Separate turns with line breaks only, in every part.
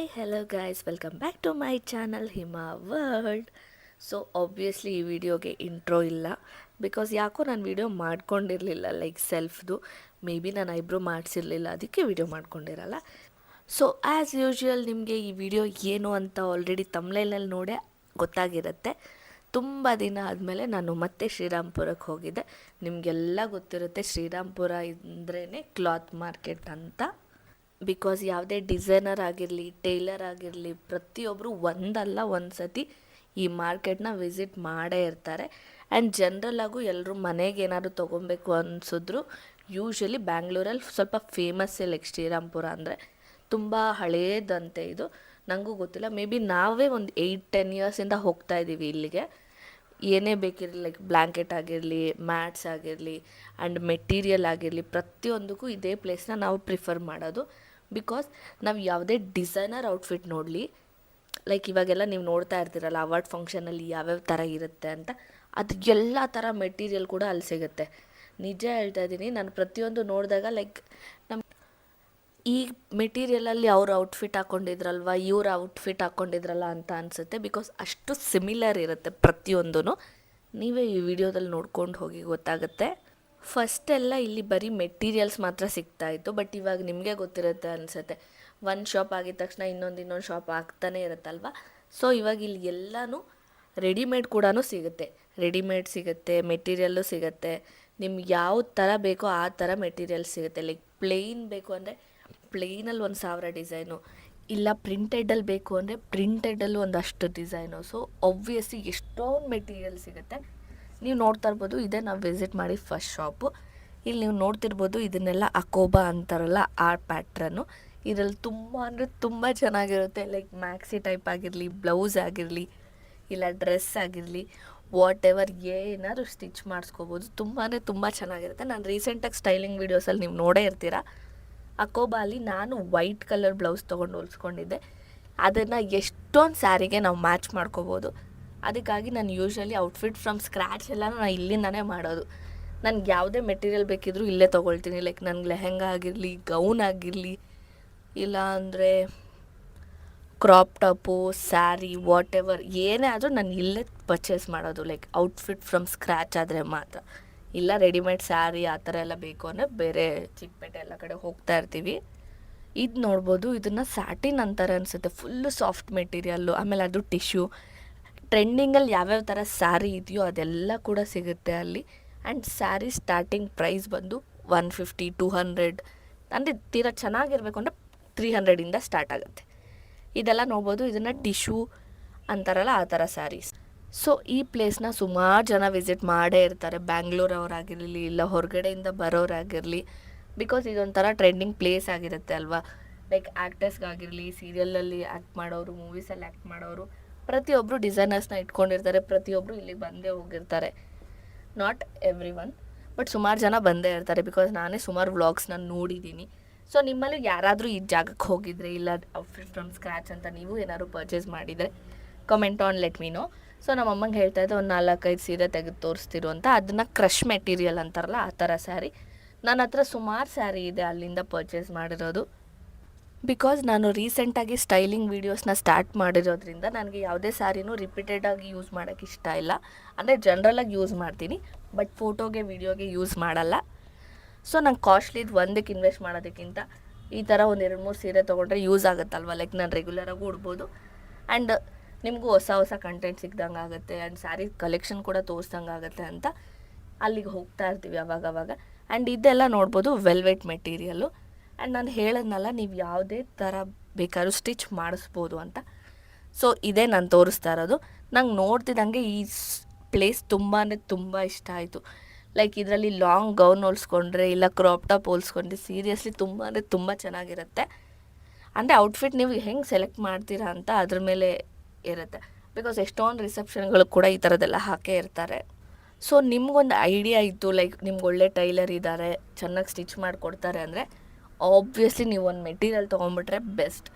Hi hello guys welcome back to my channel Hima world so obviously ಈ ವಿಡಿಯೋಗೆ intro ಇಲ್ಲ. Because ಯಾಕೋ ನಾನು ವಿಡಿಯೋ ಮಾಡ್ಕೊಂಡಿರಲಿಲ್ಲ ಲೈಕ್ ಸೆಲ್ಫ್ದು ಮೇ ಬಿ ನಾನು ಐಬ್ರೋ ಮಾಡಿಸಿರಲಿಲ್ಲ, ಅದಕ್ಕೆ ವಿಡಿಯೋ ಮಾಡ್ಕೊಂಡಿರಲ್ಲ. ಸೊ ಆ್ಯಸ್ ಯೂಶ್ವಲ್ ನಿಮಗೆ ಈ ವಿಡಿಯೋ ಏನು ಅಂತ ಆಲ್ರೆಡಿ ತಮ್ಲೈನಲ್ಲಿ ನೋಡೇ ಗೊತ್ತಾಗಿರುತ್ತೆ. ತುಂಬ ದಿನ ಆದಮೇಲೆ ನಾನು ಮತ್ತೆ ಶ್ರೀರಾಮ್ಪುರಕ್ಕೆ ಹೋಗಿದ್ದೆ. ನಿಮಗೆಲ್ಲ ಗೊತ್ತಿರುತ್ತೆ ಶ್ರೀರಾಮ್ಪುರ ಅಂದ್ರೇ ಕ್ಲಾತ್ ಮಾರ್ಕೆಟ್ ಅಂತ. ಬಿಕಾಸ್ ಯಾವುದೇ ಡಿಸೈನರ್ ಆಗಿರಲಿ ಟೈಲರ್ ಆಗಿರಲಿ ಪ್ರತಿಯೊಬ್ಬರು ಒಂದಲ್ಲ ಒಂದು ಸತಿ ಈ ಮಾರ್ಕೆಟ್ನ ವಿಸಿಟ್ ಮಾಡೇ ಇರ್ತಾರೆ. ಆ್ಯಂಡ್ ಜನ್ರಲಾಗೂ ಎಲ್ಲರೂ ಮನೆಗೆ ಏನಾದರೂ ತೊಗೊಬೇಕು ಅನಿಸಿದ್ರು ಯೂಶ್ವಲಿ ಬ್ಯಾಂಗ್ಳೂರಲ್ಲಿ ಸ್ವಲ್ಪ ಫೇಮಸ್ ಲೈಕ್ ಶ್ರೀರಾಮ್ಪುರ ಅಂದರೆ. ತುಂಬ ಹಳೇದಂತೆ ಇದು. ನನಗೂ ಗೊತ್ತಿಲ್ಲ. ಮೇ ಬಿ ನಾವೇ ಒಂದು ಏಯ್ಟ್ ಟೆನ್ ಇಯರ್ಸಿಂದ ಹೋಗ್ತಾ ಇದ್ದೀವಿ ಇಲ್ಲಿಗೆ. ಏನೇ ಬೇಕಿರಲಿ ಲೈಕ್ ಬ್ಲ್ಯಾಂಕೆಟ್ ಆಗಿರಲಿ ಮ್ಯಾಟ್ಸ್ ಆಗಿರಲಿ ಆ್ಯಂಡ್ ಮೆಟೀರಿಯಲ್ ಆಗಿರಲಿ, ಪ್ರತಿಯೊಂದಕ್ಕೂ ಇದೇ ಪ್ಲೇಸ್ನ ನಾವು ಪ್ರಿಫರ್ ಮಾಡೋದು. ಬಿಕಾಸ್ ನಾವು ಯಾವುದೇ ಡಿಸೈನರ್ ಔಟ್ಫಿಟ್ ನೋಡಲಿ ಲೈಕ್ ಇವಾಗೆಲ್ಲ ನೀವು ನೋಡ್ತಾ ಇರ್ತೀರಲ್ಲ ಅವಾರ್ಡ್ ಫಂಕ್ಷನಲ್ಲಿ ಯಾವ್ಯಾವ ಥರ ಇರುತ್ತೆ ಅಂತ, ಅದು ಎಲ್ಲ ಥರ ಮೆಟೀರಿಯಲ್ ಕೂಡ ಅಲ್ಲಿ ಸಿಗುತ್ತೆ. ನಿಜ ಹೇಳ್ತಾ ಇದ್ದೀನಿ ನಾನು ಪ್ರತಿಯೊಂದು ನೋಡಿದಾಗ ಲೈಕ್ ನಮ್ಮ ಈ ಮೆಟೀರಿಯಲಲ್ಲಿ ಅವ್ರು ಔಟ್ಫಿಟ್ ಹಾಕ್ಕೊಂಡಿದ್ರಲ್ವ ಇವ್ರ ಔಟ್ಫಿಟ್ ಹಾಕ್ಕೊಂಡಿದ್ರಲ್ಲ ಅಂತ ಅನಿಸುತ್ತೆ. ಬಿಕಾಸ್ ಅಷ್ಟು ಸಿಮಿಲರ್ ಇರುತ್ತೆ ಪ್ರತಿಯೊಂದೂ ನೀವೇ ಈ ವಿಡಿಯೋದಲ್ಲಿ ನೋಡ್ಕೊಂಡು ಹೋಗಿ ಗೊತ್ತಾಗುತ್ತೆ. ಫಸ್ಟ್ ಎಲ್ಲ ಇಲ್ಲಿ ಬರೀ ಮೆಟೀರಿಯಲ್ಸ್ ಮಾತ್ರ ಸಿಗ್ತಾ ಇತ್ತು, ಬಟ್ ಇವಾಗ ನಿಮಗೆ ಗೊತ್ತಿರುತ್ತೆ ಅನಿಸುತ್ತೆ. ಒಂದು ಶಾಪ್ ಆಗಿದ ತಕ್ಷಣ ಇನ್ನೊಂದು ಇನ್ನೊಂದು ಶಾಪ್ ಆಗ್ತಾನೆ ಇರುತ್ತಲ್ವ? ಸೊ ಇವಾಗ ಇಲ್ಲಿ ಎಲ್ಲನೂ ರೆಡಿಮೇಡ್ ಕೂಡ ಸಿಗುತ್ತೆ. ರೆಡಿಮೇಡ್ ಸಿಗುತ್ತೆ, ಮೆಟೀರಿಯಲ್ಲು ಸಿಗುತ್ತೆ. ನಿಮ್ಗೆ ಯಾವ ಥರ ಬೇಕೋ ಆ ಥರ ಮೆಟೀರಿಯಲ್ ಸಿಗುತ್ತೆ. ಲೈಕ್ ಪ್ಲೇನ್ ಬೇಕು ಅಂದರೆ ಪ್ಲೇನಲ್ಲಿ ಒಂದು ಸಾವಿರ ಡಿಸೈನು, ಇಲ್ಲ ಪ್ರಿಂಟೆಡಲ್ಲಿ ಬೇಕು ಅಂದರೆ ಪ್ರಿಂಟೆಡಲ್ಲೂ ಒಂದಷ್ಟು ಡಿಸೈನು. ಸೊ ಒಬ್ವಿಯಸ್ಲಿ ಎಷ್ಟೊಂದು ಮೆಟೀರಿಯಲ್ ಸಿಗುತ್ತೆ. ನೀವು ನೋಡ್ತಾ ಇರ್ಬೋದು, ಇದೇ ನಾವು ವಿಸಿಟ್ ಮಾಡಿ ಫಸ್ಟ್ ಶಾಪು ಇಲ್ಲಿ ನೀವು ನೋಡ್ತಿರ್ಬೋದು, ಇದನ್ನೆಲ್ಲ ಅಕೋಬಾ ಅಂತಾರಲ್ಲ, ಆ ಪ್ಯಾಟ್ರನ್ನು ಇದರಲ್ಲಿ ತುಂಬ ಅಂದರೆ ತುಂಬ ಚೆನ್ನಾಗಿರುತ್ತೆ. ಲೈಕ್ ಮ್ಯಾಕ್ಸಿ ಟೈಪ್ ಆಗಿರಲಿ ಬ್ಲೌಸ್ ಆಗಿರಲಿ, ಇಲ್ಲ ಡ್ರೆಸ್ ಆಗಿರಲಿ ವಾಟ್ ಎವರ್ ಏನಾದ್ರು ಸ್ಟಿಚ್ ಮಾಡಿಸ್ಕೋಬೋದು. ತುಂಬ ಅಂದರೆ ತುಂಬ ಚೆನ್ನಾಗಿರುತ್ತೆ. ನಾನು ರೀಸೆಂಟಾಗಿ ಸ್ಟೈಲಿಂಗ್ ವೀಡಿಯೋಸಲ್ಲಿ ನೀವು ನೋಡೇ ಇರ್ತೀರಾ? ಅಕೋಬಾಲಿ ನಾನು ವೈಟ್ ಕಲರ್ ಬ್ಲೌಸ್ ತೊಗೊಂಡು ಹೊಲ್ಸ್ಕೊಂಡಿದ್ದೆ. ಅದನ್ನು ಎಷ್ಟೊಂದು ಸ್ಯಾರಿಗೆ ನಾವು ಮ್ಯಾಚ್ ಮಾಡ್ಕೋಬೋದು. ಅದಕ್ಕಾಗಿ ನಾನು ಯೂಶ್ವಲಿ ಔಟ್ಫಿಟ್ ಫ್ರಮ್ ಸ್ಕ್ರ್ಯಾಚ್ ಎಲ್ಲ ನಾನು ಇಲ್ಲಿಂದನೇ ಮಾಡೋದು. ನನಗೆ ಯಾವುದೇ ಮೆಟೀರಿಯಲ್ ಬೇಕಿದ್ರೂ ಇಲ್ಲೇ ತೊಗೊಳ್ತೀನಿ. ಲೈಕ್ ನನಗೆ ಲೆಹೆಂಗಾ ಆಗಿರಲಿ, ಗೌನ್ ಆಗಿರಲಿ, ಇಲ್ಲ ಅಂದರೆ crop top, sari whatever ಏನೇ ಆದರೂ ನಾನು ಇಲ್ಲೇ ಪರ್ಚೇಸ್ ಮಾಡೋದು. ಲೈಕ್ ಔಟ್ಫಿಟ್ ಫ್ರಮ್ ಸ್ಕ್ರ್ಯಾಚ್ ಆದರೆ ಮಾತ್ರ. ಇಲ್ಲ ರೆಡಿಮೇಡ್ ಸ್ಯಾರಿ ಆ ಥರ ಎಲ್ಲ ಬೇಕು ಅಂದರೆ ಬೇರೆ ಚಿಕ್ಕಪೇಟೆ ಎಲ್ಲ ಕಡೆ ಹೋಗ್ತಾ ಇರ್ತೀವಿ. ಇದು ನೋಡ್ಬೋದು, ಇದನ್ನು ಸ್ಯಾಟಿನ್ ಅಂತಾರೆ ಅನಿಸುತ್ತೆ. ಫುಲ್ಲು ಸಾಫ್ಟ್ ಮೆಟೀರಿಯಲ್ಲು, ಆಮೇಲೆ ಅದು ಟಿಶ್ಯೂ. ಟ್ರೆಂಡಿಂಗಲ್ಲಿ ಯಾವ್ಯಾವ ಥರ ಸ್ಯಾರಿ ಇದೆಯೋ ಅದೆಲ್ಲ ಕೂಡ ಸಿಗುತ್ತೆ ಅಲ್ಲಿ. ಆ್ಯಂಡ್ ಸ್ಯಾರಿ ಸ್ಟಾರ್ಟಿಂಗ್ ಪ್ರೈಸ್ ಬಂದು ಒನ್ ಫಿಫ್ಟಿ ಟೂ ಹಂಡ್ರೆಡ್ ಅಂದರೆ ತೀರಾ ಚೆನ್ನಾಗಿರಬೇಕು ಅಂದರೆ ತ್ರೀ ಹಂಡ್ರೆಡಿಂದ ಸ್ಟಾರ್ಟ್ ಆಗುತ್ತೆ. ಇದೆಲ್ಲ ನೋಡ್ಬೋದು, ಇದನ್ನು ಟಿಶ್ಯೂ ಅಂತಾರಲ್ಲ ಆ ಥರ ಸ್ಯಾರೀಸ್ ಸೊ ಈ ಪ್ಲೇಸ್ನ ಸುಮಾರು ಜನ ವಿಸಿಟ್ ಮಾಡೇ ಇರ್ತಾರೆ. ಬ್ಯಾಂಗ್ಳೂರವರಾಗಿರಲಿ, ಇಲ್ಲ ಹೊರಗಡೆಯಿಂದ ಬರೋರಾಗಿರಲಿ ಬಿಕಾಸ್ ಇದೊಂಥರ ಟ್ರೆಂಡಿಂಗ್ ಪ್ಲೇಸ್ ಆಗಿರುತ್ತೆ ಅಲ್ವಾ? ಲೈಕ್ ಆ್ಯಕ್ಟರ್ಸ್ಗಾಗಿರಲಿ ಸೀರಿಯಲಲ್ಲಿ ಆ್ಯಕ್ಟ್ ಮಾಡೋರು ಮೂವೀಸಲ್ಲಿ ಆ್ಯಕ್ಟ್ ಮಾಡೋರು. ಪ್ರತಿಯೊಬ್ಬರು ಡಿಸೈನರ್ಸ್ನ ಇಟ್ಕೊಂಡಿರ್ತಾರೆ ಪ್ರತಿಯೊಬ್ಬರು ಇಲ್ಲಿಗೆ ಬಂದೇ ಹೋಗಿರ್ತಾರೆ. ನಾಟ್ ಎವ್ರಿ ಒನ್ ಬಟ್ ಸುಮಾರು ಜನ ಬಂದೇ ಇರ್ತಾರೆ ಬಿಕಾಸ್ ನಾನೇ ಸುಮಾರು ವ್ಲಾಗ್ಸ್ನ ನೋಡಿದ್ದೀನಿ ಸೊ ನಿಮ್ಮಲ್ಲಿ ಯಾರಾದರೂ ಈ ಜಾಗಕ್ಕೆ ಹೋಗಿದ್ರೆ, ಇಲ್ಲ ಔಟ್ಫಿಟ್ ಫ್ರಮ್ ಸ್ಕ್ರ್ಯಾಚ್ ಅಂತ ನೀವು ಏನಾದ್ರು ಪರ್ಚೇಸ್ ಮಾಡಿದರೆ comment on let me know so ನಮ್ಮ ಅಮ್ಮಂಗೆ ಹೇಳ್ತಾ ಇದ್ದೆ, ಒಂದು ನಾಲ್ಕೈದು ಸೀರೆ ತೆಗೆದು ತೋರಿಸ್ತಿರು ಅಂತ. ಅದನ್ನು ಕ್ರಶ್ ಮೆಟೀರಿಯಲ್ ಅಂತಾರಲ್ಲ, ಆ ಥರ ಸ್ಯಾರಿ ನನ್ನ ಹತ್ರ ಸುಮಾರು ಸ್ಯಾರಿ ಇದೆ ಅಲ್ಲಿಂದ ಪರ್ಚೇಸ್ ಮಾಡಿರೋದು. ಬಿಕಾಸ್ ನಾನು ರೀಸೆಂಟಾಗಿ ಸ್ಟೈಲಿಂಗ್ ವೀಡಿಯೋಸ್ನ ಸ್ಟಾರ್ಟ್ ಮಾಡಿರೋದ್ರಿಂದ ನನಗೆ ಯಾವುದೇ ಸ್ಯಾರಿನೂ ರಿಪೀಟೆಡಾಗಿ ಯೂಸ್ ಮಾಡೋಕ್ಕೆ ಇಷ್ಟ ಇಲ್ಲ. ಅಂದರೆ ಜನ್ರಲಾಗಿ ಯೂಸ್ ಮಾಡ್ತೀನಿ ಬಟ್ ಫೋಟೋಗೆ ವೀಡಿಯೋಗೆ ಯೂಸ್ ಮಾಡಲ್ಲ. ಸೊ ನಂಗೆ ಕಾಸ್ಟ್ಲಿದು ಒಂದಕ್ಕೆ ಇನ್ವೆಸ್ಟ್ ಮಾಡೋದಕ್ಕಿಂತ ಈ ಥರ ಒಂದು ಎರಡು, ಮೂರು ಸೀರೆ ತೊಗೊಂಡ್ರೆ ಯೂಸ್ ಆಗುತ್ತಲ್ವ? ಲೈಕ್ ನಾನು ರೆಗ್ಯುಲರಾಗಿ ಉಡ್ಬೋದು. ಆ್ಯಂಡ್ ನಿಮಗೂ ಹೊಸ ಹೊಸ ಕಂಟೆಂಟ್ ಸಿಗ್ದಂಗೆ ಆಗುತ್ತೆ ಆ್ಯಂಡ್ ಸ್ಯಾರಿ ಕಲೆಕ್ಷನ್ ಕೂಡ ತೋರಿಸ್ದಂಗೆ ಆಗುತ್ತೆ ಅಂತ ಅಲ್ಲಿಗೆ ಹೋಗ್ತಾ ಇರ್ತೀವಿ ಅವಾಗ ಅವಾಗ ಆ್ಯಂಡ್ ಇದೆಲ್ಲ ನೋಡ್ಬೋದು ವೆಲ್ವೆಟ್ ಮೆಟೀರಿಯಲ್ಲು ಆ್ಯಂಡ್ ನಾನು ಹೇಳೋದ್ನಲ್ಲ, ನೀವು ಯಾವುದೇ ಥರ ಬೇಕಾದ್ರೂ ಸ್ಟಿಚ್ ಮಾಡಿಸ್ಬೋದು ಅಂತ. ಸೊ ಇದೇ ನಾನು ತೋರಿಸ್ತಾ ಇರೋದು. ನಂಗೆ ನೋಡ್ತಿದ್ದಂಗೆ ಈ ಪ್ಲೇಸ್ ತುಂಬಾ ತುಂಬ ಇಷ್ಟ ಆಯಿತು. ಲೈಕ್ ಇದರಲ್ಲಿ ಲಾಂಗ್ ಗೌನ್ ಹೋಲ್ಸ್ಕೊಂಡ್ರೆ ಇಲ್ಲ ಕ್ರಾಪ್ ಟಾಪ್ ಹೋಲ್ಸ್ಕೊಂಡ್ರೆ ಸೀರಿಯಸ್ಲಿ ತುಂಬ ಅಂದರೆ ತುಂಬ ಚೆನ್ನಾಗಿರುತ್ತೆ. ಅಂದರೆ ಔಟ್ಫಿಟ್ ನೀವು ಹೆಂಗೆ ಸೆಲೆಕ್ಟ್ ಮಾಡ್ತೀರಾ ಅಂತ ಅದ್ರ ಮೇಲೆ ಇರುತ್ತೆ. ಬಿಕಾಸ್ ಎಷ್ಟೊಂದು ರಿಸೆಪ್ಷನ್ಗಳು ಕೂಡ ಈ ಥರದ್ದೆಲ್ಲ ಹಾಕೇ ಇರ್ತಾರೆ. ಸೊ ನಿಮ್ಗೊಂದು ಐಡಿಯಾ ಇತ್ತು ಲೈಕ್ ನಿಮ್ಗೆ ಒಳ್ಳೆ ಟೈಲರ್ ಇದ್ದಾರೆ ಚೆನ್ನಾಗಿ ಸ್ಟಿಚ್ ಮಾಡಿಕೊಡ್ತಾರೆ ಅಂದರೆ ಆಬ್ವಿಯಸ್ಲಿ ನೀವು ಒಂದು ಮೆಟೀರಿಯಲ್ ತೊಗೊಂಬಿಟ್ರೆ ಬೆಸ್ಟ್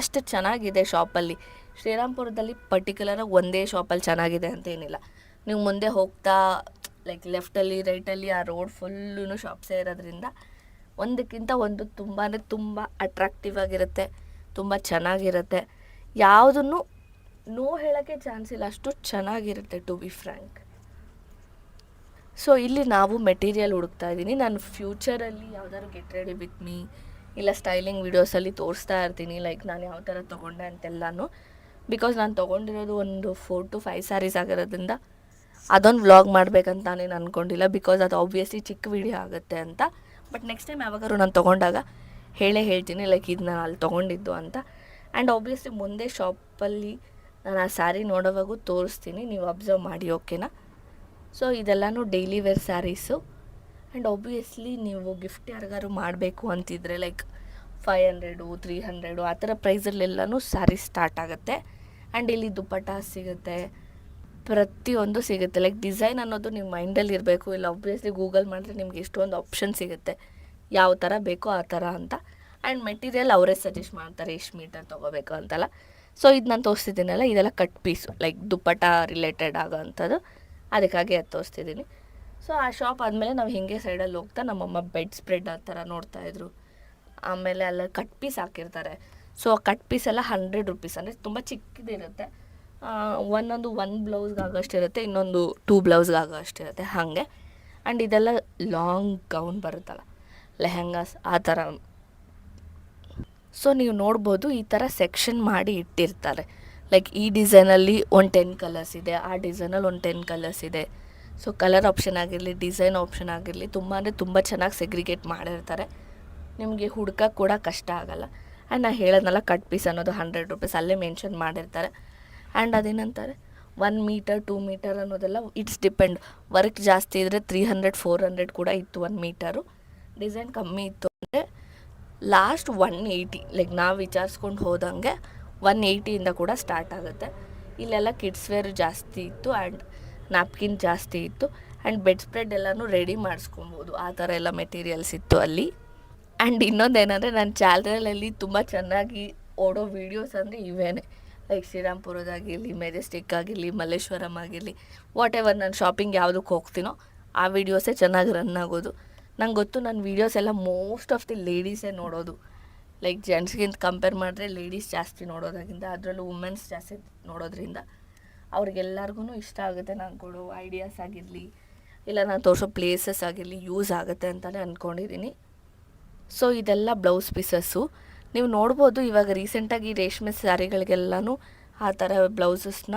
ಅಷ್ಟು ಚೆನ್ನಾಗಿದೆ ಶಾಪಲ್ಲಿ ಶ್ರೀರಾಮ್ಪುರದಲ್ಲಿ ಪರ್ಟಿಕ್ಯುಲರಾಗಿ ಒಂದೇ ಶಾಪಲ್ಲಿ ಚೆನ್ನಾಗಿದೆ ಅಂತೇನಿಲ್ಲ ನೀವು ಮುಂದೆ ಹೋಗ್ತಾ ಲೈಕ್ ಲೆಫ್ಟಲ್ಲಿ ರೈಟಲ್ಲಿ ಆ ರೋಡ್ ಫುಲ್ಲೂ ಶಾಪ್ಸೇ ಇರೋದ್ರಿಂದ ಒಂದಕ್ಕಿಂತ ಒಂದು ತುಂಬಾ ತುಂಬ ಅಟ್ರಾಕ್ಟಿವ್ ಆಗಿರುತ್ತೆ, ತುಂಬ ಚೆನ್ನಾಗಿರುತ್ತೆ. ಯಾವುದನ್ನು ನೋ ಹೇಳೋಕ್ಕೆ ಚಾನ್ಸ್ ಇಲ್ಲ, ಅಷ್ಟು ಚೆನ್ನಾಗಿರುತ್ತೆ ಟು ಬಿ ಫ್ರ್ಯಾಂಕ್ ಸೊ ಇಲ್ಲಿ ನಾವು ಮೆಟೀರಿಯಲ್ ಹುಡುಕ್ತಾ ಇದ್ದೀನಿ. ನಾನು ಫ್ಯೂಚರಲ್ಲಿ ಯಾವ್ದಾದ್ರು ಗೆಟ್ ರೆಡಿ ವಿತ್ ಮೀ ಇಲ್ಲ ಸ್ಟೈಲಿಂಗ್ ವೀಡಿಯೋಸಲ್ಲಿ ತೋರಿಸ್ತಾ ಇರ್ತೀನಿ. ಲೈಕ್ ನಾನು ಯಾವ ಥರ ತೊಗೊಂಡೆ ಅಂತೆಲ್ಲನೂ. ಬಿಕಾಸ್ ನಾನು ತೊಗೊಂಡಿರೋದು ಒಂದು ಫೋರ್ ಟು ಫೈವ್ ಸ್ಯಾರೀಸ್ ಆಗಿರೋದ್ರಿಂದ ಅದೊಂದು ವ್ಲಾಗ್ ಮಾಡ್ಬೇಕಂತ ನಾನು ಅಂದ್ಕೊಂಡಿಲ್ಲ ಬಿಕಾಸ್ ಅದು ಆಬ್ವಿಯಸ್ಲಿ ಚಿಕ್ಕ ವೀಡಿಯೋ ಆಗುತ್ತೆ ಅಂತ. ಬಟ್ ನೆಕ್ಸ್ಟ್ ಟೈಮ್ ಯಾವಾಗಾದ್ರು ನಾನು ತೊಗೊಂಡಾಗ ಹೇಳೇ ಹೇಳ್ತೀನಿ. ಲೈಕ್ ಇದು ನಾನು ಅಲ್ಲಿ ತೊಗೊಂಡಿದ್ದು ಅಂತ. ಆ್ಯಂಡ್ ಆಬ್ವಿಯಸ್ಲಿ ಮುಂದೆ ಶಾಪಲ್ಲಿ ನಾನು ಆ ಸ್ಯಾರಿ ನೋಡೋವಾಗೂ ತೋರಿಸ್ತೀನಿ. ನೀವು ಅಬ್ಸರ್ವ್ ಮಾಡಿ ಓಕೆನಾ ಸೊ ಇದೆಲ್ಲನೂ daily wear sarees and obviously ನೀವು ಗಿಫ್ಟ್ ಯಾರಿಗಾರು ಮಾಡಬೇಕು ಅಂತಿದ್ರೆ like five hundred three hundred ಆ ಥರ ಪ್ರೈಸಲ್ಲೆಲ್ಲನೂ ಸ್ಯಾರಿ ಸ್ಟಾರ್ಟ್ ಆಗುತ್ತೆ. ಆ್ಯಂಡ್ ಇಲ್ಲಿ ದುಪ್ಪಟ್ಟ ಸಿಗುತ್ತೆ. ಪ್ರತಿಯೊಂದು ಸಿಗುತ್ತೆ. ಲೈಕ್ ಡಿಸೈನ್ ಅನ್ನೋದು ನಿಮ್ಮ ಮೈಂಡಲ್ಲಿ ಇರಬೇಕು. ಇಲ್ಲ ಒಬ್ವಿಯಸ್ಲಿ ಗೂಗಲ್ ಮಾಡಿದ್ರೆ ನಿಮ್ಗೆ ಎಷ್ಟೊಂದು ಆಪ್ಷನ್ ಸಿಗುತ್ತೆ. ಯಾವ ಥರ ಬೇಕೋ ಆ ಥರ ಅಂತ. ಆ್ಯಂಡ್ ಮೆಟೀರಿಯಲ್ ಅವರೇ ಸಜೆಸ್ಟ್ ಮಾಡ್ತಾರೆ ಎಷ್ಟು ಮೀಟರ್ ತೊಗೋಬೇಕು ಅಂತಲ್ಲ. ಸೊ ಇದು ನಾನು ತೋರಿಸ್ತಿದ್ದೀನಲ್ಲ ಇದೆಲ್ಲ cut piece like dupatta related ಆಗೋ ಅಂಥದ್ದು. ಅದಕ್ಕಾಗಿ ಅದು ತೋರಿಸ್ತಿದ್ದೀನಿ. ಸೊ ಆ ಶಾಪ್ ಆದಮೇಲೆ ನಾವು ಹಿಂಗೆ ಸೈಡಲ್ಲಿ ಹೋಗ್ತಾ ನಮ್ಮಮ್ಮ ಬೆಡ್ ಸ್ಪ್ರೆಡ್ ಆ ಥರ ನೋಡ್ತಾಯಿದ್ರು ಆಮೇಲೆ ಅಲ್ಲ ಕಟ್ ಪೀಸ್ ಹಾಕಿರ್ತಾರೆ. ಸೊ ಆ ಕಟ್ ಪೀಸ್ ಎಲ್ಲ ಹಂಡ್ರೆಡ್ ರುಪೀಸ್ ಅಂದರೆ ತುಂಬ ಚಿಕ್ಕದಿರುತ್ತೆ. ಒಂದೊಂದು ಒನ್ ಬ್ಲೌಸ್ಗೆ ಆಗೋಷ್ಟು ಇರುತ್ತೆ, ಇನ್ನೊಂದು ಟೂ ಬ್ಲೌಸ್ಗೆ ಅಷ್ಟಿರುತ್ತೆ ಹಾಗೆ. ಆ್ಯಂಡ್ ಇದೆಲ್ಲ ಲಾಂಗ್ ಗೌನ್ ಬರುತ್ತಲ್ಲ, ಲೆಹೆಂಗಾಸ್ ಆ ಥರ. ಸೊ ನೀವು ನೋಡ್ಬೋದು ಈ ಥರ ಸೆಕ್ಷನ್ ಮಾಡಿ ಇಟ್ಟಿರ್ತಾರೆ. ಲೈಕ್ ಈ ಡಿಸೈನಲ್ಲಿ ಒಂದು ಟೆನ್ ಕಲರ್ಸ್ ಇದೆ. ಆ ಡಿಸೈನಲ್ಲಿ ಒಂದು ಟೆನ್ ಕಲರ್ಸ್ ಇದೆ. ಸೊ ಕಲರ್ ಆಪ್ಷನ್ ಆಗಿರಲಿ ಡಿಸೈನ್ ಆಪ್ಷನ್ ಆಗಿರಲಿ, ತುಂಬ ಅಂದರೆ ತುಂಬ ಚೆನ್ನಾಗಿ ಸೆಗ್ರಿಗೇಟ್ ಮಾಡಿರ್ತಾರೆ. ನಿಮಗೆ ಹುಡುಕ ಕೂಡ ಕಷ್ಟ ಆಗಲ್ಲ. ಆ್ಯಂಡ್ ನಾನು ಹೇಳೋದ್ನಲ್ಲ ಕಟ್ ಪೀಸ್ ಅನ್ನೋದು ಹಂಡ್ರೆಡ್ ರುಪೀಸ್ ಅಲ್ಲೇ ಮೆನ್ಷನ್ ಮಾಡಿರ್ತಾರೆ. ಆ್ಯಂಡ್ ಅದೇನಂತಾರೆ? ಒನ್ ಮೀಟರ್ ಟೂ ಮೀಟರ್ ಅನ್ನೋದೆಲ್ಲ ಇಟ್ಸ್ ಡಿಪೆಂಡ್ ವರ್ಕ್ ಜಾಸ್ತಿ ಇದ್ದರೆ ತ್ರೀ ಹಂಡ್ರೆಡ್ ಫೋರ್ ಹಂಡ್ರೆಡ್ ಕೂಡ ಇತ್ತು ಒನ್ ಮೀಟರು ಡಿಸೈನ್ ಕಮ್ಮಿ ಇತ್ತು ಅಂದರೆ ಲಾಸ್ಟ್ ಒನ್ ಏಯ್ಟಿ ಲೈಕ್ ನಾವು ವಿಚಾರಿಸ್ಕೊಂಡು ಹೋದಂಗೆ ಒನ್ ಏಯ್ಟಿಯಿಂದ ಕೂಡ ಸ್ಟಾರ್ಟ್ ಆಗುತ್ತೆ. ಇಲ್ಲೆಲ್ಲ ಕಿಡ್ಸ್ ವೇರ್ ಜಾಸ್ತಿ ಇತ್ತು ಆ್ಯಂಡ್ ನ್ಯಾಪ್ಕಿನ್ ಜಾಸ್ತಿ ಇತ್ತು ಆ್ಯಂಡ್ ಬೆಡ್ ಸ್ಪ್ರೆಡ್ ಎಲ್ಲನೂ ರೆಡಿ ಮಾಡಿಸ್ಕೊಬೋದು ಆ ಥರ ಎಲ್ಲ ಮೆಟೀರಿಯಲ್ಸ್ ಇತ್ತು ಅಲ್ಲಿ. ಆ್ಯಂಡ್ ಇನ್ನೊಂದೇನೆಂದರೆ ನನ್ನ ಚಾನಲಲ್ಲಿ ತುಂಬ ಚೆನ್ನಾಗಿ ಓಡೋ ವೀಡಿಯೋಸ್ ಅಂದರೆ ಇವೇನೆ. ಲೈಕ್ ಶ್ರೀರಾಮ್ಪುರದಾಗಿರಲಿ ಮೆಜೆಸ್ಟಿಕ್ ಆಗಿರಲಿ ಮಲ್ಲೇಶ್ವರಂ ಆಗಿರಲಿ ವಾಟ್ ಎವರ್ ನಾನು ಶಾಪಿಂಗ್ ಯಾವುದಕ್ಕೆ ಹೋಗ್ತೀನೋ ಆ ವೀಡಿಯೋಸೇ ಚೆನ್ನಾಗಿ ರನ್ ಆಗೋದು. ನಂಗೆ ಗೊತ್ತು ನನ್ನ ವೀಡಿಯೋಸ್ ಎಲ್ಲ ಮೋಸ್ಟ್ ಆಫ್ ದಿ ಲೇಡೀಸೇ ನೋಡೋದು. ಲೈಕ್ ಜೆಂಟ್ಸ್ಗಿಂತ ಕಂಪೇರ್ ಮಾಡಿದ್ರೆ ಲೇಡೀಸ್ ಜಾಸ್ತಿ ನೋಡೋದ್ರಿಂದ ಅದರಲ್ಲೂ ವುಮೆನ್ಸ್ ಜಾಸ್ತಿ ನೋಡೋದ್ರಿಂದ ಅವ್ರಿಗೆಲ್ಲರಿಗೂ ಇಷ್ಟ ಆಗುತ್ತೆ ನಾನು ಕೊಡೋ ಐಡಿಯಾಸ್ ಆಗಿರಲಿ, ಇಲ್ಲ ನಾನು ತೋರಿಸೋ ಪ್ಲೇಸಸ್ ಆಗಿರಲಿ ಯೂಸ್ ಆಗುತ್ತೆ ಅಂತಲೇ ಅಂದ್ಕೊಂಡಿದ್ದೀನಿ ಸೊ ಇದೆಲ್ಲ ಬ್ಲೌಸ್ ಪೀಸಸ್ಸು ನೀವು ನೋಡ್ಬೋದು ಇವಾಗ ರೀಸೆಂಟಾಗಿ ರೇಷ್ಮೆ ಸ್ಯಾರಿಗಳಿಗೆಲ್ಲನೂ ಆ ಥರ ಬ್ಲೌಸಸ್ನ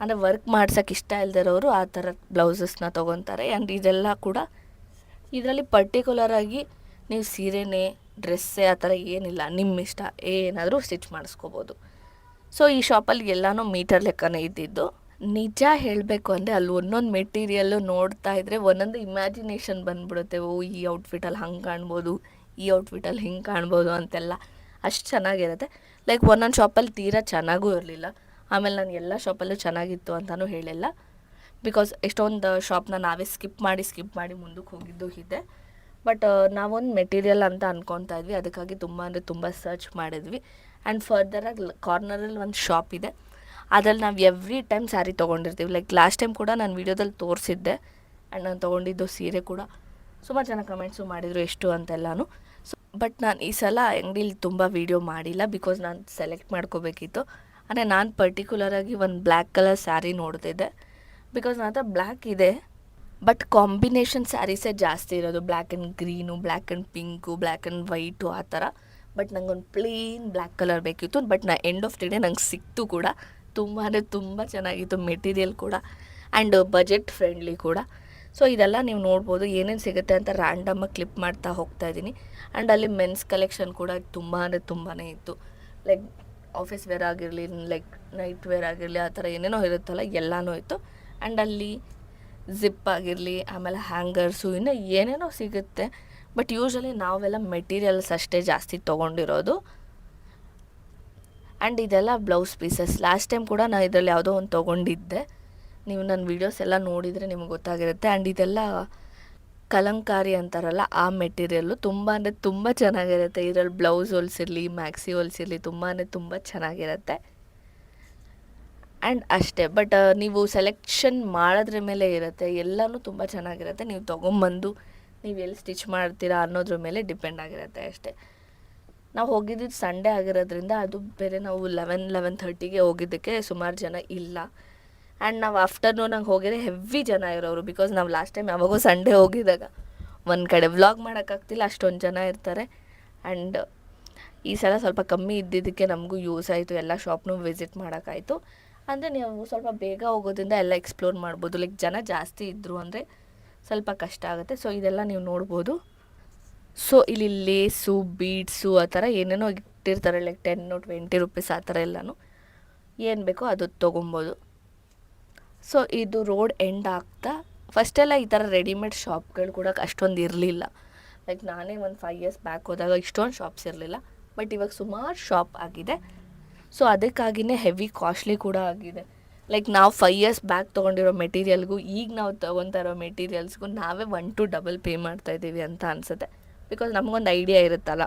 ಅಂದರೆ ವರ್ಕ್ ಮಾಡ್ಸೋಕೆ ಇಷ್ಟ ಇಲ್ದಿರೋರು ಆ ಥರ ಬ್ಲೌಸಸ್ನ ತೊಗೊತಾರೆ. ಆ್ಯಂಡ್ ಇದೆಲ್ಲ ಕೂಡ, ಇದರಲ್ಲಿ ಪರ್ಟಿಕ್ಯುಲರಾಗಿ ನೀವು ಸೀರೆನೇ ಡ್ರೆಸ್ಸೇ ಆ ಥರ ಏನಿಲ್ಲ ನಿಮ್ಮ ಇಷ್ಟ ಏನಾದರೂ ಸ್ಟಿಚ್ ಮಾಡಿಸ್ಕೋಬೋದು. ಸೊ ಈ ಶಾಪಲ್ಲಿ ಎಲ್ಲನೂ ಮೀಟರ್ ಲೆಕ್ಕನೇ ಇದ್ದಿದ್ದು. ನಿಜ ಹೇಳಬೇಕು ಅಂದರೆ ಅಲ್ಲಿ ಒಂದೊಂದು ಮೆಟೀರಿಯಲ್ಲು ನೋಡ್ತಾ ಇದ್ದರೆ ಒಂದೊಂದು ಇಮ್ಯಾಜಿನೇಷನ್ ಬಂದ್ಬಿಡುತ್ತೆ. ಓ, ಈ ಔಟ್ಫಿಟಲ್ಲಿ ಹಂಗೆ ಕಾಣ್ಬೋದು, ಈ ಔಟ್ಫಿಟಲ್ಲಿ ಹಿಂಗೆ ಕಾಣ್ಬೋದು ಅಂತೆಲ್ಲ. ಅಷ್ಟು ಚೆನ್ನಾಗಿರುತ್ತೆ. ಲೈಕ್ ಒಂದೊಂದು ಶಾಪಲ್ಲಿ ತೀರಾ ಚೆನ್ನಾಗೂ ಇರಲಿಲ್ಲ. ಆಮೇಲೆ ನಾನು ಎಲ್ಲ ಶಾಪಲ್ಲೂ ಚೆನ್ನಾಗಿತ್ತು ಅಂತಲೂ ಹೇಳಿಲ್ಲ. ಬಿಕಾಸ್ ಎಷ್ಟೊಂದು ಶಾಪ್ನ ನಾವೇ ಸ್ಕಿಪ್ ಮಾಡಿ ಸ್ಕಿಪ್ ಮಾಡಿ ಮುಂದಕ್ಕೆ ಹೋಗಿದ್ದು ಇದೆ. ಬಟ್ ನಾವೊಂದು ಮೆಟೀರಿಯಲ್ ಅಂತ ಅನ್ಕೊತಾ ಇದ್ವಿ. ಅದಕ್ಕಾಗಿ ತುಂಬ ಅಂದರೆ ತುಂಬ ಸರ್ಚ್ ಮಾಡಿದ್ವಿ. ಆ್ಯಂಡ್ ಫರ್ದರಾಗಿ ಕಾರ್ನರಲ್ಲಿ ಒಂದು ಶಾಪ್ ಇದೆ. ಅದ್ರಲ್ಲಿ ನಾವು ಎವ್ರಿ ಟೈಮ್ ಸ್ಯಾರಿ ತೊಗೊಂಡಿರ್ತೀವಿ. ಲೈಕ್ ಲಾಸ್ಟ್ ಟೈಮ್ ಕೂಡ ನಾನು ವೀಡಿಯೋದಲ್ಲಿ ತೋರಿಸಿದ್ದೆ. ಆ್ಯಂಡ್ ನಾನು ತೊಗೊಂಡಿದ್ದು ಸೀರೆ ಕೂಡ. ಸುಮಾರು ಜನ ಕಮೆಂಟ್ಸು ಮಾಡಿದರು ಎಷ್ಟು ಅಂತೆಲ್ಲನೂ. ಸೊ ಬಟ್ ನಾನು ಈ ಸಲ ಅಂಗಡೀಲಿ ತುಂಬ ವೀಡಿಯೋ ಮಾಡಿಲ್ಲ ಬಿಕಾಸ್ ನಾನು ಸೆಲೆಕ್ಟ್ ಮಾಡ್ಕೋಬೇಕಿತ್ತು. ಅಂದರೆ ನಾನು ಪರ್ಟಿಕ್ಯುಲರಾಗಿ ಒಂದು ಬ್ಲ್ಯಾಕ್ ಕಲರ್ ಸ್ಯಾರಿ ನೋಡ್ತಿದ್ದೆ. ಬಿಕಾಸ್ ನನ್ನ ಹತ್ರ ಬ್ಲ್ಯಾಕ್ ಇದೆ. ಬಟ್ ಕಾಂಬಿನೇಷನ್ ಸ್ಯಾರೀಸೇ ಜಾಸ್ತಿ ಇರೋದು. Black and green black and pink black and white ಆ ಥರ. ಬಟ್ ನಂಗೊಂದು ಪ್ಲೇನ್ ಬ್ಲ್ಯಾಕ್ ಕಲರ್ ಬೇಕಿತ್ತು. ಬಟ್ ನಾ ಎಂಡ್ ಆಫ್ ದಿ ಡೇ ನಂಗೆ ಸಿಕ್ತು ಕೂಡ. ತುಂಬ ಅಂದರೆ ತುಂಬ ಚೆನ್ನಾಗಿತ್ತು ಮೆಟೀರಿಯಲ್ ಕೂಡ. ಆ್ಯಂಡ್ ಬಜೆಟ್ ಫ್ರೆಂಡ್ಲಿ ಕೂಡ. ಸೊ ಇದೆಲ್ಲ ನೀವು ನೋಡ್ಬೋದು ಏನೇನು ಸಿಗುತ್ತೆ ಅಂತ ರ್ಯಾಂಡಮಾಗಿ ಕ್ಲಿಪ್ ಮಾಡ್ತಾ ಹೋಗ್ತಾ ಇದ್ದೀನಿ. ಆ್ಯಂಡ್ ಅಲ್ಲಿ ಮೆನ್ಸ್ ಕಲೆಕ್ಷನ್ ಕೂಡ ತುಂಬ ಅಂದರೆ ತುಂಬಾ ಇತ್ತು. ಲೈಕ್ ಆಫೀಸ್ ವೇರ್ ಆಗಿರಲಿ ಲೈಕ್ ನೈಟ್ ವೇರ್ ಆಗಿರಲಿ, ಆ ಥರ ಏನೇನೋ ಇರುತ್ತಲ್ಲ, ಎಲ್ಲನೂ ಇತ್ತು. ಆ್ಯಂಡ್ ಅಲ್ಲಿ ಜಿಪ್ ಆಗಿರಲಿ, ಆಮೇಲೆ ಹ್ಯಾಂಗರ್ಸು ಇನ್ನು ಏನೇನೋ ಸಿಗುತ್ತೆ. ಬಟ್ ಯೂಶ್ವಲಿ ನಾವೆಲ್ಲ ಮೆಟೀರಿಯಲ್ಸ್ ಅಷ್ಟೇ ಜಾಸ್ತಿ ತೊಗೊಂಡಿರೋದು. ಆ್ಯಂಡ್ ಇದೆಲ್ಲ ಬ್ಲೌಸ್ ಪೀಸಸ್ ಲಾಸ್ಟ್ ಟೈಮ್ ಕೂಡ ನಾನು ಇದರಲ್ಲಿ ಯಾವುದೋ ಒಂದು ತೊಗೊಂಡಿದ್ದೆ. ನೀವು ನನ್ನ ವೀಡಿಯೋಸ್ ಎಲ್ಲ ನೋಡಿದರೆ ನಿಮಗೆ ಗೊತ್ತಾಗಿರುತ್ತೆ. ಆ್ಯಂಡ್ ಇದೆಲ್ಲ ಕಲಂಕಾರಿ ಅಂತಾರಲ್ಲ, ಆ ಮೆಟೀರಿಯಲ್ಲು ತುಂಬ ಅಂದರೆ ತುಂಬ ಚೆನ್ನಾಗಿರುತ್ತೆ. ಇದರಲ್ಲಿ ಬ್ಲೌಸ್ ಹೊಲ್ಸಿರಲಿ ಮ್ಯಾಕ್ಸಿ ಹೊಲ್ಸಿರಲಿ, ತುಂಬಾ ತುಂಬ ಚೆನ್ನಾಗಿರುತ್ತೆ. ಆ್ಯಂಡ್ ಅಷ್ಟೇ ಬಟ್ ನೀವು ಸೆಲೆಕ್ಷನ್ ಮಾಡೋದ್ರ ಮೇಲೆ ಇರುತ್ತೆ, ಎಲ್ಲನೂ ತುಂಬ ಚೆನ್ನಾಗಿರುತ್ತೆ. ನೀವು ತೊಗೊಂಬಂದು ನೀವು ಎಲ್ಲಿ ಸ್ಟಿಚ್ ಮಾಡ್ತೀರಾ ಅನ್ನೋದ್ರ ಮೇಲೆ ಡಿಪೆಂಡ್ ಆಗಿರುತ್ತೆ ಅಷ್ಟೇ. ನಾವು ಹೋಗಿದ್ದು ಸಂಡೇ ಆಗಿರೋದ್ರಿಂದ ಅದು ಬೇರೆ, ನಾವು ಲೆವೆನ್ ಲೆವೆನ್ ಥರ್ಟಿಗೆ ಹೋಗಿದ್ದಕ್ಕೆ ಸುಮಾರು ಜನ ಇಲ್ಲ. ಆ್ಯಂಡ್ ನಾವು ಆಫ್ಟರ್ನೂನ್ ಆಫ್ಟರ್ನೂನಾಗ ಹೋಗಿದ್ರೆ ಹೆವಿ ಜನ ಇರೋರು ಬಿಕಾಸ್ ನಾವು ಲಾಸ್ಟ್ ಟೈಮ್ ಯಾವಾಗೋ ಸಂಡೇ ಹೋಗಿದ್ದಾಗ ಒಂದು ಕಡೆ ವ್ಲಾಗ್ ಮಾಡೋಕ್ಕಾಗ್ತಿಲ್ಲ ಅಷ್ಟೊಂದು ಜನ ಇರ್ತಾರೆ. ಆ್ಯಂಡ್ ಈ ಸಲ ಸ್ವಲ್ಪ ಕಮ್ಮಿ ಇದ್ದಿದ್ದಕ್ಕೆ ನಮಗೂ ಯೂಸ್ ಆಯಿತು, ಎಲ್ಲ ಶಾಪ್ನೂ ವಿಸಿಟ್ ಮಾಡೋಕ್ಕಾಯಿತು ಅಂದರೆ ನೀವು ಸ್ವಲ್ಪ ಬೇಗ ಹೋಗೋದ್ರಿಂದ ಎಲ್ಲ ಎಕ್ಸ್ಪ್ಲೋರ್ ಮಾಡ್ಬೋದು. ಲೈಕ್ ಜನ ಜಾಸ್ತಿ ಇದ್ದರು ಅಂದರೆ ಸ್ವಲ್ಪ ಕಷ್ಟ ಆಗುತ್ತೆ. ಸೊ ಇದೆಲ್ಲ ನೀವು ನೋಡ್ಬೋದು. ಸೊ ಇಲ್ಲಿ ಲೇಸು ಬೀಡ್ಸು ಆ ಥರ ಏನೇನೋ ಇಟ್ಟಿರ್ತಾರೆ. ಲೈಕ್ ಟೆನ್ನು ಟ್ವೆಂಟಿ ರುಪೀಸ್ ಆ ಥರ ಎಲ್ಲನೂ. ಏನು ಬೇಕೋ ಅದು ತೊಗೊಬೋದು. ಸೊ ಇದು ರೋಡ್ ಎಂಡ್ ಆಗ್ತಾ ಫಸ್ಟೆಲ್ಲ ಈ ಥರ ರೆಡಿಮೇಡ್ ಶಾಪ್ಗಳು ಕೂಡ ಅಷ್ಟೊಂದು ಇರಲಿಲ್ಲ. ಲೈಕ್ ನಾನೇ ಒಂದು ಫೈವ್ ಇಯರ್ಸ್ ಬ್ಯಾಕ್ ಹೋದಾಗ ಇಷ್ಟೊಂದು ಶಾಪ್ಸ್ ಇರಲಿಲ್ಲ. ಬಟ್ ಇವಾಗ ಸುಮಾರು ಶಾಪ್ ಆಗಿದೆ. ಸೊ ಅದಕ್ಕಾಗಿಯೇ ಹೆವಿ ಕಾಸ್ಟ್ಲಿ ಕೂಡ ಆಗಿದೆ. ಲೈಕ್ ನಾವು ಫೈವ್ ಇಯರ್ಸ್ ಬ್ಯಾಕ್ ತೊಗೊಂಡಿರೋ ಮೆಟೀರಿಯಲ್ಗೂ ಈಗ ನಾವು ತೊಗೊತಾ ಇರೋ ಮೆಟೀರಿಯಲ್ಸ್ಗೂ ನಾವೇ ಒನ್ ಟು ಡಬಲ್ ಪೇ ಮಾಡ್ತಾ ಇದ್ದೀವಿ ಅಂತ ಅನಿಸುತ್ತೆ. ಬಿಕಾಸ್ ನಮಗೊಂದು ಐಡಿಯಾ ಇರುತ್ತಲ್ಲ,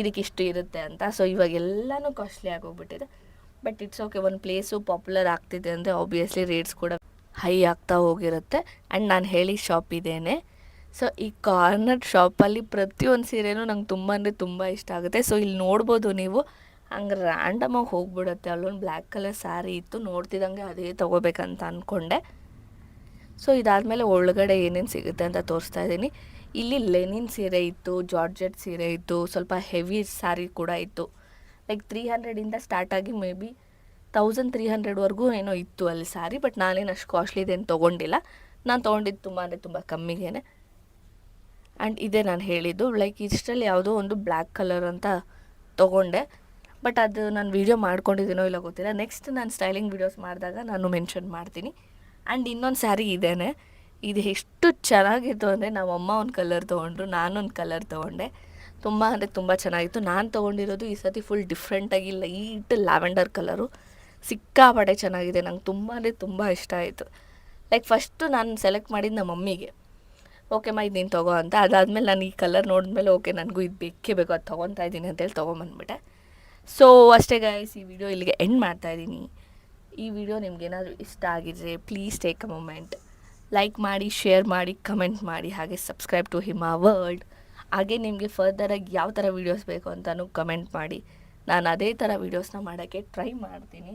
ಇದಕ್ಕೆ ಇಷ್ಟು ಇರುತ್ತೆ ಅಂತ. ಸೊ ಇವಾಗ ಎಲ್ಲನೂ ಕಾಸ್ಟ್ಲಿ ಆಗೋಗ್ಬಿಟ್ಟಿದೆ. ಬಟ್ ಇಟ್ಸ್ ಓಕೆ ಒಂದು ಪ್ಲೇಸು ಪಾಪ್ಯುಲರ್ ಆಗ್ತಿದೆ ಅಂದರೆ ಆಬ್ವಿಯಸ್ಲಿ ರೇಟ್ಸ್ ಕೂಡ ಹೈ ಆಗ್ತಾ ಹೋಗಿರುತ್ತೆ. ಆ್ಯಂಡ್ ನಾನು ಹೇಳಿ ಶಾಪ್ ಇದೇನೆ. ಸೊ ಈ ಕಾರ್ನರ್ ಶಾಪಲ್ಲಿ ಪ್ರತಿಯೊಂದು ಸೀರೆನೂ ನಂಗೆ ತುಂಬ ಅಂದರೆ ತುಂಬ ಇಷ್ಟ ಆಗುತ್ತೆ. ಸೊ ಇಲ್ಲಿ ನೋಡ್ಬೋದು ನೀವು. ಹಂಗೆ ರ್ಯಾಂಡಮಾಗಿ ಹೋಗ್ಬಿಡುತ್ತೆ. ಅಲ್ಲೊಂದು ಬ್ಲ್ಯಾಕ್ ಕಲರ್ ಸ್ಯಾರಿ ಇತ್ತು, ನೋಡ್ತಿದ್ದಂಗೆ ಅದೇ ತೊಗೋಬೇಕಂತ ಅಂದ್ಕೊಂಡೆ ಸೊ ಇದಾದಮೇಲೆ ಒಳಗಡೆ ಏನೇನು ಸಿಗುತ್ತೆ ಅಂತ ತೋರಿಸ್ತಾ ಇದ್ದೀನಿ. ಇಲ್ಲಿ ಲೆನಿನ್ ಸೀರೆ ಇತ್ತು, ಜಾರ್ಜೆಟ್ ಸೀರೆ ಇತ್ತು, ಸ್ವಲ್ಪ ಹೆವಿ ಸ್ಯಾರಿ ಕೂಡ ಇತ್ತು. ಲೈಕ್ ತ್ರೀ ಹಂಡ್ರೆಡಿಂದ ಸ್ಟಾರ್ಟ್ ಆಗಿ ಮೇ ಬಿ ತೌಸಂಡ್ ತ್ರೀ ಹಂಡ್ರೆಡ್ವರೆಗೂ ಏನೋ ಇತ್ತು ಅಲ್ಲಿ ಸ್ಯಾರಿ ಬಟ್ ನಾನೇನು ಅಷ್ಟು ಕಾಸ್ಟ್ಲಿದೇನು ತೊಗೊಂಡಿಲ್ಲ. ನಾನು ತೊಗೊಂಡಿದ್ದು ತುಂಬ ಅಂದರೆ ತುಂಬ ಕಮ್ಮಿಗೇನೆ. ಆ್ಯಂಡ್ ಇದೇ ನಾನು ಹೇಳಿದ್ದು ಲೈಕ್ ಇಷ್ಟರಲ್ಲಿ ಯಾವುದೋ ಒಂದು ಬ್ಲ್ಯಾಕ್ ಕಲರ್ ಅಂತ ತೊಗೊಂಡೆ. ಬಟ್ ಅದು ನಾನು ವೀಡಿಯೋ ಮಾಡ್ಕೊಂಡಿದ್ದೀನೋ ಇಲ್ಲ ಗೊತ್ತಿಲ್ಲ. ನೆಕ್ಸ್ಟ್ ನಾನು ಸ್ಟೈಲಿಂಗ್ ವೀಡಿಯೋಸ್ ಮಾಡಿದಾಗ ನಾನು ಮೆನ್ಷನ್ ಮಾಡ್ತೀನಿ. ಆ್ಯಂಡ್ ಇನ್ನೊಂದು ಸ್ಯಾರಿ ಇದೇನೆ. ಇದು ಎಷ್ಟು ಚೆನ್ನಾಗಿತ್ತು ಅಂದರೆ ನಮ್ಮಮ್ಮ ಒಂದು ಕಲರ್ ತೊಗೊಂಡ್ರು, ನಾನೊಂದು ಕಲರ್ ತೊಗೊಂಡೆ. ತುಂಬ ಅಂದರೆ ತುಂಬ ಚೆನ್ನಾಗಿತ್ತು. ನಾನು ತೊಗೊಂಡಿರೋದು ಈ ಸತಿ ಫುಲ್ ಡಿಫ್ರೆಂಟಾಗಿ ಲೈಟ್ ಲ್ಯಾವೆಂಡರ್ ಕಲರು ಸಿಕ್ಕಾಪಟ್ಟೆ ಚೆನ್ನಾಗಿದೆ. ನಂಗೆ ತುಂಬ ಅಂದರೆ ತುಂಬ ಇಷ್ಟ ಆಯಿತು. ಲೈಕ್ ಫಸ್ಟು ನಾನು ಸೆಲೆಕ್ಟ್ ಮಾಡಿದ್ದು ನಮ್ಮ ಮಮ್ಮಿಗೆ. ಓಕೆ ಮಾ, ಇದು ನೀನು ತೊಗೋ ಅಂತ. ಅದಾದಮೇಲೆ ನಾನು ಈ ಕಲರ್ ನೋಡಿದ್ಮೇಲೆ ಓಕೆ ನನಗೂ ಇದು ಬೇಕೇ ಬೇಕು, ಅದು ತೊಗೊತಾ ಇದ್ದೀನಿ ಅಂತೇಳಿ ತೊಗೊಂಬಂದ್ಬಿಟ್ಟೆ. ಸೊ ಅಷ್ಟೇ ಗೈಸ್ ಈ ವಿಡಿಯೋ ಇಲ್ಲಿಗೆ ಎಂಡ್ ಮಾಡ್ತಾ ಇದ್ದೀನಿ. ಈ ವಿಡಿಯೋ ನಿಮ್ಗೇನಾದರೂ ಇಷ್ಟ ಆಗಿದ್ರೆ please take a moment like ಮಾಡಿ ಶೇರ್ ಮಾಡಿ ಕಮೆಂಟ್ ಮಾಡಿ, ಹಾಗೆ ಸಬ್ಸ್ಕ್ರೈಬ್ ಟು ಹಿಮಾ ವರ್ಲ್ಡ್ ಹಾಗೆ ನಿಮಗೆ ಫರ್ದರಾಗಿ ಯಾವ ಥರ ವೀಡಿಯೋಸ್ ಬೇಕು ಅಂತಲೂ ಕಮೆಂಟ್ ಮಾಡಿ. ನಾನು ಅದೇ ಥರ ವೀಡಿಯೋಸ್ನ ಮಾಡೋಕ್ಕೆ ಟ್ರೈ ಮಾಡ್ತೀನಿ.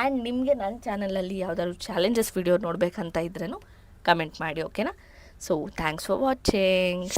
ಆ್ಯಂಡ್ ನಿಮಗೆ ನನ್ನ ಚಾನಲಲ್ಲಿ ಯಾವುದಾದ್ರು ಚಾಲೆಂಜಸ್ ವೀಡಿಯೋ ನೋಡಬೇಕಂತ ಇದ್ರೂ ಕಮೆಂಟ್ ಮಾಡಿ ಓಕೆನಾ ಸೊ ಥ್ಯಾಂಕ್ಸ್ ಫಾರ್ ವಾಚಿಂಗ್